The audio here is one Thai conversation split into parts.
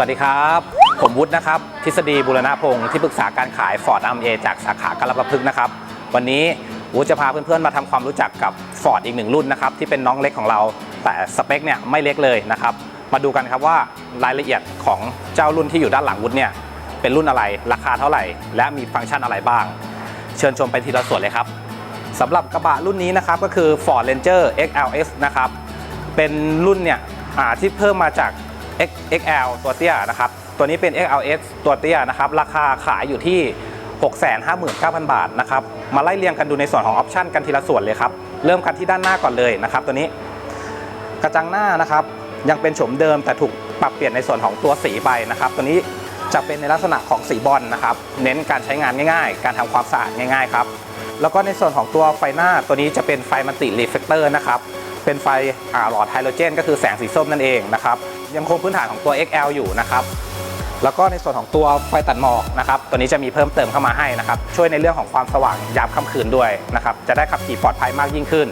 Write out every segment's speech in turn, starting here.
วัสดีครับ ผมวุฒินะครับ ทฤษฎีบุรณพงศ์ที่ปรึกษาการขาย Ford a m a จากสาขากรประพฤกษ์นะครับ วันนี้วุฒิจะพาเพื่อนๆมาทำความรู้จักกับ Ford อีกหนึ่งรุ่นนะครับ ที่เป็นน้องเล็กของเรา แต่สเปคเนี่ยไม่เล็กเลยนะครับ มาดูกันครับว่ารายละเอียดของเจ้ารุ่นที่อยู่ด้านหลังวุฒิเนี่ยเป็นรุ่นอะไร ราคาเท่าไหร่ และมีฟังก์ชันอะไรบ้าง เชิญชมไปทีละส่วนเลยครับสำหรับกระบะรุ่นนี้นะครับก็คือ Ford Ranger XLS นะครับเป็นรุ่นเนี่ยที่เพิ่มมาจาก XL ตัวเตี้ยนะครับ ตัวนี้เป็น XLS ตัวเตี้ยนะครับ ราคาขายอยู่ที่ 659,000 บาทนะครับ มาไล่เรียงกันดูในส่วนของออปชันกันทีละส่วนเลยครับ เริ่มกันที่ด้านหน้าก่อนเลยนะครับ ตัวนี้ กระจังหน้านะครับ ยังเป็นโฉมเดิมแต่ถูกปรับเปลี่ยนในส่วนของตัวสีไปนะครับ ตัวนี้จะเป็นในลักษณะของสีบอลนะครับ เน้นการใช้งานง่ายๆ การทำความสะอาดง่ายๆครับ แล้วก็ในส่วนของตัวไฟหน้าตัวนี้จะเป็นไฟมัลติรีเฟกเตอร์นะครับ เป็นไฟหลอดไฮโดรเจน ก็คือแสงสีส้มนั่นเองนะครับ ยังคงพื้นฐานของตัว XL อยู่นะครับแล้วก็ในส่วนของตัวไฟตัดหมอกนะครับตัวนี้จะมีเพิ่มเติมเข้ามาให้นะครับช่วยในเรื่องของความสว่างยามค่ำคืนด้วยนะครับจะได้ขับขี่ปลอดภัยมากยิ่งขึ้น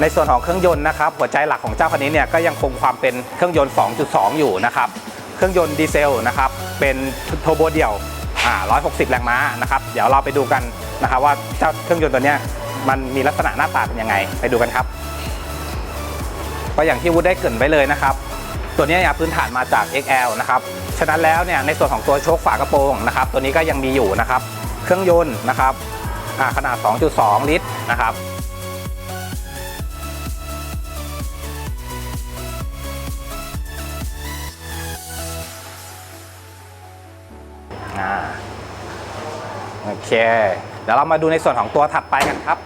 ในส่วนของเครื่องยนต์นะครับหัวใจหลักของเจ้าคันนี้เนี่ยก็ยังคงความเป็นเครื่องยนต์ 2.2 อยู่นะครับเครื่องยนต์ดีเซลนะครับเป็นโทโบเดี่ยวอ่า160 แรงม้านะครับเดี๋ยวเราไปดูกันนะครับว่าเจ้าเครื่องยนต์ตัวนี้มันมีลักษณะหน้าตาเป็นยังไง ไปดูกันครับก็อย่างที่วุฒิได้เกรินไว้เลยนะครับ ตัวนี้เนี่ยพื้นฐานมาจาก XL นะครับ ฉะนั้นแล้วเนี่ยในส่วนของตัวโชคฝากระโปรงนะครับ ตัวนี้ก็ยังมีอยู่นะครับ เครื่องยนต์นะครับขนาด 2.2 ลิตรนะครับโอเค เดี๋ยวเรามาดูในส่วนของตัวถัดไปกันครับ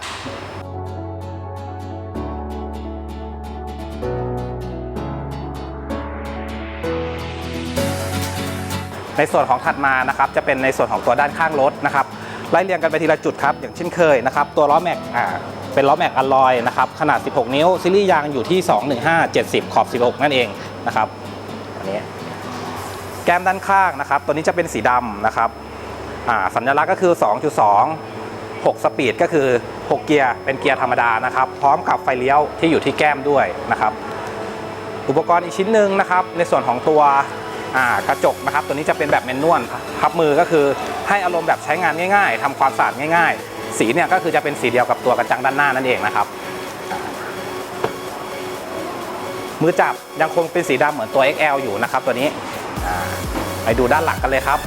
ในส่วนของถัดมานะครับจะเป็นในส่วนของตัวด้านข้างรถนะครับไล่เรียงกันไปทีละจุดครับอย่างเช่นเคยนะครับตัวล้อแม็กอ่าเป็นล้อแม็กอลลอยนะครับขนาด 16 นิ้วซีรีส์ยางอยู่ที่ 215 70 ขอบ 16 นั่นเองนะครับอันนี้แก้มด้านข้างนะครับ ตัวนี้จะเป็นสีดำนะครับอ่าสัญลักษณ์ก็คือ 2.2 6 สปีดก็คือ 6 เกียร์เป็นเกียร์ธรรมดานะครับ พร้อมกับไฟเลี้ยวที่อยู่ที่แก้มด้วยนะครับ อุปกรณ์อีกชิ้นหนึ่งนะครับ ในส่วนของตัว กระจกนะครับ ตัวนี้จะเป็นแบบแมนนวลพับมือก็คือให้อารมณ์แบบใช้งานง่าย ๆทำความสะอาดง่าย ๆ สีเนี่ยก็คือจะเป็นสีเดียวกับตัวกระจังด้านหน้านั่นเองนะครับ มือจับยังคงเป็นสีดำเหมือนตัว XL อยู่นะครับ ตัวนี้ไปดูด้านหลังกันเลยครับ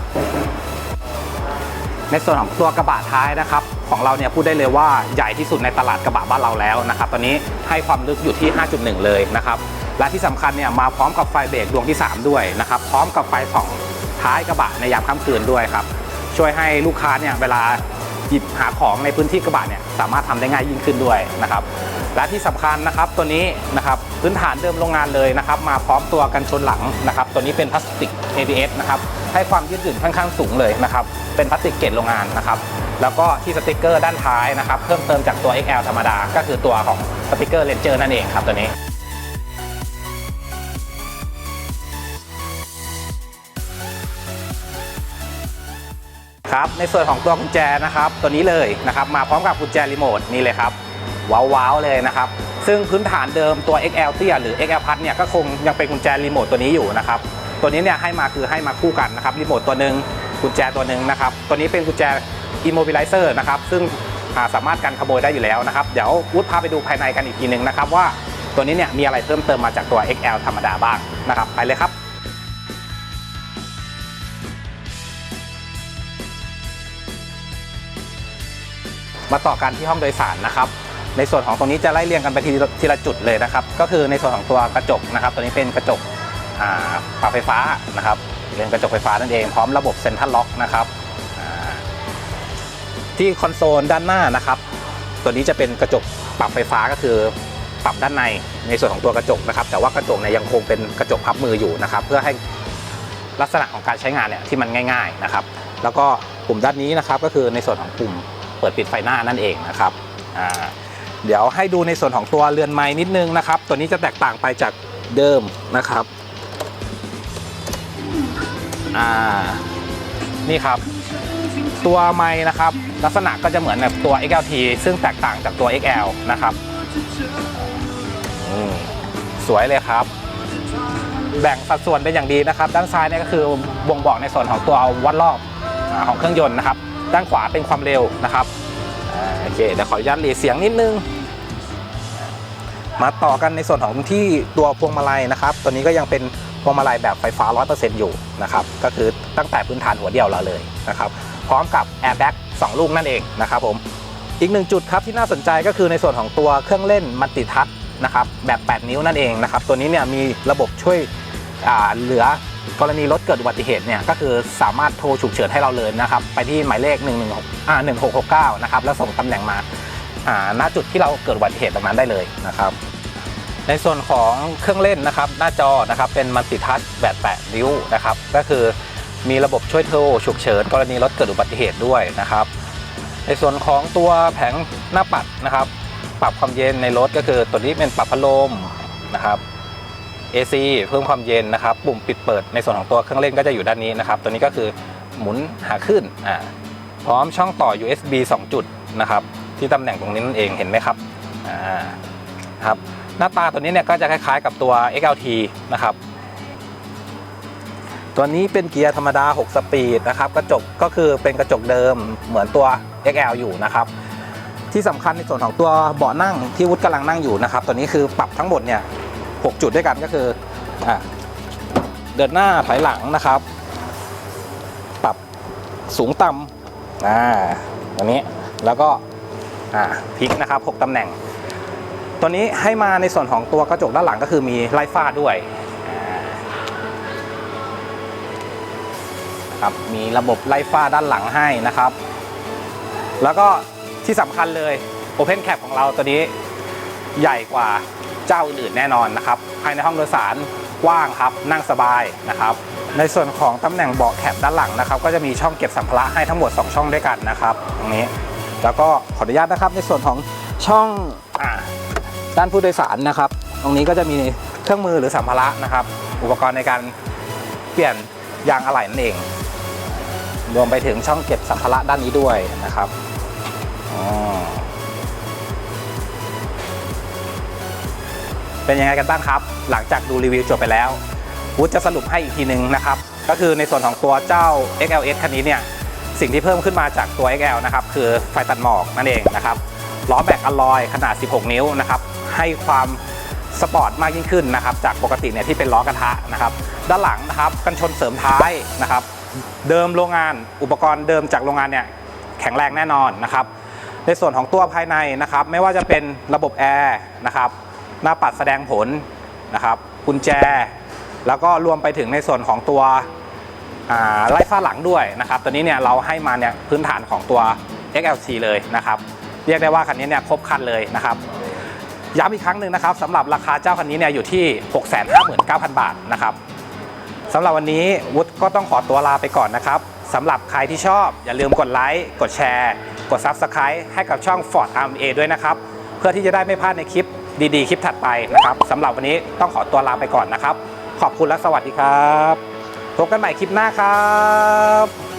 ในส่วนของตัวกระบะท้ายนะครับ ของเราเนี่ยพูดได้เลยว่าใหญ่ที่สุดในตลาดกระบะบ้านเราแล้วนะครับ ตอนนี้ให้ความลึกอยู่ที่ 5.1 เลยนะครับ และที่สำคัญเนี่ยมาพร้อมกับไฟเบรกดวงที่ 3 ด้วยนะครับพร้อมกับไฟส่องท้ายกระบะในยามค่ำคืนด้วยครับช่วยให้ลูกค้าเนี่ยเวลาหยิบหาของในพื้นที่กระบะเนี่ยสามารถทำได้ง่ายยิ่งขึ้นด้วยนะครับและที่สำคัญนะครับตัวนี้นะครับพื้นฐานเดิมโรงงานเลยนะครับมาพร้อมตัวกันชนหลังนะครับตัวนี้เป็นพลาสติก ABS นะครับให้ความยืดหยุ่นค่อนข้างสูงเลยนะครับเป็นพลาสติกเกรดโรงงานนะครับแล้วก็ที่สติกเกอร์ด้านท้ายนะครับเพิ่มเติมจากตัว XL ธรรมดา ก็คือตัวของสติกเกอร์ Ranger นั่นเองครับตัวนี้ ครับในส่วนของตัวกุญแจนะครับตัวนี้เลยนะครับมาพร้อมกับกุญแจรีโมทนี่เลยครับว้าวๆเลยนะครับซึ่งพื้นฐานเดิมตัว XL เตี้ยหรือ XL พัดเนี่ยก็คงยังเป็นกุญแจรีโมทตัวนี้อยู่นะครับตัวนี้เนี่ยให้มาคือให้มาคู่กันนะครับรีโมทตัวหนึ่งกุญแจตัวหนึ่งนะครับตัวนี้เป็นกุญแจ immobilizer นะครับซึ่งาสามารถกันขโมยได้อยู่แล้วนะครับเดี๋ยววุฒิพาไปดูภายในกันอีกทีหนึ่งนะครับว่าตัวนี้เนี่ยมีอะไรเพิ่มเติมมาจากตัว XL ธรรมดาบ้างนะครับไปเลยครับ มาต่อกันที่ห้องโดยสารนะครับ ในส่วนของตรงนี้จะไล่เรียงกันไปทีละทีละจุดเลยนะครับ ก็คือในส่วนของตัวกระจกนะครับ ตัวนี้เป็นกระจกปรับไฟฟ้านะครับเป็นกระจกไฟฟ้านั่นเองพร้อมระบบเซ็นทรัลล็อกนะครับที่คอนโซลด้านหน้านะครับ ตัวนี้จะเป็นกระจกปรับไฟฟ้าก็คือปรับด้านในในส่วนของตัวกระจกนะครับ แต่ว่ากระจกเนี่ยยังคงเป็นกระจกพับมืออยู่นะครับ เพื่อให้ลักษณะของการใช้งานเนี่ยที่มันง่าย ๆนะครับ แล้วก็ปุ่มด้านนี้นะครับก็คือในส่วนของปุ่ม เปิดปิดไฟหน้านั่นเองนะครับเดี๋ยวให้ดูในส่วนของตัวเรือนไม้นิดนึงนะครับ ตัวนี้จะแตกต่างไปจากเดิมนะครับนี่ครับ ตัวไม้นะครับ ลักษณะก็จะเหมือนแบบตัว XLT ซึ่งแตกต่างจากตัว XL นะครับสวยเลยครับ แบ่งสัดส่วนเป็นอย่างดีนะครับ ด้านซ้ายเนี่ยก็คือบ่งบอกในส่วนของตัววัดรอบของเครื่องยนต์นะครับ ด้านขวาเป็นความเร็วนะครับโอเคเดี๋ยวขออนุญาตหลีเสียงนิดนึง มาต่อกันในส่วนของที่ตัวพวงมาลัยนะครับ ตัวนี้ก็ยังเป็นพวงมาลัยแบบไฟฟ้า 100%อยู่นะครับก็คือตั้งแต่พื้นฐานหัวเดียวเราเลยนะครับพร้อมกับแอร์แบ็ก2ลูกนั่นเองนะครับผมอีกหนึ่งจุดครับที่น่าสนใจก็คือในส่วนของตัวเครื่องเล่นมัลติทัชนะครับแบบ 8 นิ้วนั่นเองนะครับตัวนี้เนี่ยมีระบบช่วยอ่าเหลือ กรณีรถเกิดอุบัติเหตุเนี่ยก็คือสามารถโทรฉุกเฉินให้เราเลยนะครับ ไปที่หมายเลข 1 1 6อ่า1669 นะครับ แล้วส่งตำแหน่งมาอ่าณจุดที่เราเกิดอุบัติเหตุตรงนั้นได้เลยนะครับในส่วนของเครื่องเล่นนะครับหน้าจอนะครับเป็นมัลติทัชแบบ8นิ้วนะครับก็คือมีระบบช่วยโทรฉุกเฉินกรณีรถเกิดอุบัติเหตุด้วยนะครับ ในส่วนของตัวแผงหน้าปัดนะครับ ปรับความเย็นในรถก็คือตัวนี้เป็นปรับพัดลมนะครับ AC เพิ่มความเย็นนะครับ ปุ่มปิดเปิดในส่วนของตัวเครื่องเล่นก็จะอยู่ด้านนี้นะครับ ตัวนี้ก็คือหมุนหาขึ้นอ่าพร้อมช่องต่อ USB 2 จุดนะครับที่ตำแหน่งตรงนี้นั่นเองเห็นไหมครับอ่าครับหน้าตาตัวนี้เนี่ยก็จะคล้ายๆกับตัว XLT นะครับตัวนี้เป็นเกียร์ธรรมดา 6 สปีดนะครับกระจกก็คือเป็นกระจกเดิมเหมือนตัว XL อยู่นะครับที่สำคัญในส่วนของตัวเบาะนั่งที่วุฒิกำลังนั่งอยู่นะครับตัวนี้คือปรับทั้งหมดเนี่ย 6 จุดด้วยกันก็คืออเดินหน้าถอยหลังนะครับ ปรับสูงต่ำอ่าตัวนี้แล้วก็พลิกนะครับ 6ตำแหน่ง ตัวนี้ให้มาในส่วนของตัวกระจกด้านหลังก็คือมีไล่ฟ้าด้วยครับมีระบบไล่ฟ้าด้านหลังให้นะครับ แล้วก็ที่สำคัญเลย Open Cap ของเราตัวนี้ใหญ่กว่า เจ้าอื่นๆแน่นอนนะครับภายในห้องโดยสารกว้างครับนั่งสบายนะครับในส่วนของตำแหน่งเบาะแคปด้านหลังนะครับ ก็จะมีช่องเก็บสัมภาระให้ทั้งหมด 2 ช่องด้วยกันนะครับตรงนี้แล้วก็ขออนุญาตนะครับในส่วนของช่องอาด้านผู้โดยสารนะครับ ตรงนี้ก็จะมีเครื่องมือหรือสัมภาระนะครับ อุปกรณ์ในการเปลี่ยนยางอะไหล่นั่นเอง รวมไปถึงช่องเก็บสัมภาระด้านนี้ด้วยนะครับอ๋อ เป็นยังไงกันบ้างครับ หลังจากดูรีวิวจบไปแล้ววุฒจะสรุปให้อีกทีหนึ่งนะครับ ก็คือในส่วนของตัวเจ้า XLS คันนี้เนี่ยสิ่งที่เพิ่มขึ้นมาจากตัว XL นะครับคือไฟตัดหมอกนั่นเองนะครับล้อแบกอลลอยขนาด 16 นิ้วนะครับให้ความสปอร์ตมากยิ่งขึ้นนะครับจากปกติเนี่ยที่เป็นล้อกระทะนะครับด้านหลังนะครับกันชนเสริมท้ายนะครับเดิมโรงงานอุปกรณ์เดิมจากโรงงานเนี่ยแข็งแรงแน่นอนนะครับในส่วนของตัวภายในนะครับไม่ว่าจะเป็นระบบแอร์นะครับ หน้าปัดแสดงผลนะครับกุญแจ แล้วก็รวมไปถึงในส่วนของตัวไล่ฟ้าหลังด้วยนะครับตัวนี้เนี่ยเราให้มาเนี่ยพื้นฐานของตัว XLT เลยนะครับเรียกได้ว่าคันนี้เนี่ยครบคันเลยนะครับย้ำอีกครั้งหนึ่งนะครับสำหรับราคาเจ้าคันนี้เนี่ยอยู่ที่ 659,000 บาทนะครับสำหรับวันนี้วุฒิก็ต้องขอตัวลาไปก่อนนะครับสำหรับใครที่ชอบอย่าลืมกดไลค์กดแชร์ กด Subscribe ให้กับช่อง Ford RMA ด้วยนะครับ เพื่อที่จะได้ไม่พลาดในคลิป ดีๆ คลิปถัดไปนะครับสำหรับวันนี้ต้องขอตัวลาไปก่อนนะครับ ขอบคุณและสวัสดีครับ พบกันใหม่คลิปหน้าครับ